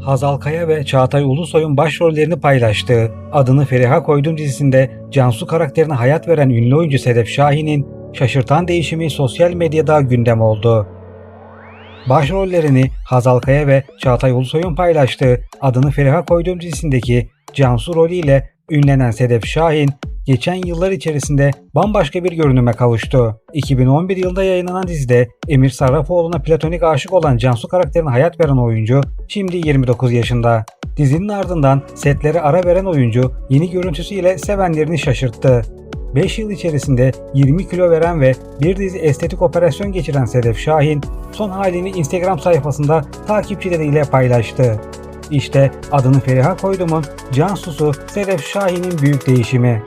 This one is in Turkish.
Hazal Kaya ve Çağatay Ulusoy'un başrollerini paylaştığı Adını Feriha Koydum dizisinde Cansu karakterine hayat veren ünlü oyuncu Sedef Şahin'in şaşırtan değişimi sosyal medyada gündem oldu. Başrollerini Hazal Kaya ve Çağatay Ulusoy'un paylaştığı Adını Feriha Koydum dizisindeki Cansu rolüyle ünlenen Sedef Şahin, geçen yıllar içerisinde bambaşka bir görünüme kavuştu. 2011 yılında yayınlanan dizide Emir Sarrafoğlu'na platonik aşık olan Cansu karakterine hayat veren oyuncu şimdi 29 yaşında. Dizinin ardından setlere ara veren oyuncu yeni görüntüsüyle sevenlerini şaşırttı. 5 yıl içerisinde 20 kilo veren ve bir dizi estetik operasyon geçiren Sedef Şahin son halini Instagram sayfasında takipçileriyle paylaştı. İşte adını Feriha Koydum'un Cansusu Sedef Şahin'in büyük değişimi.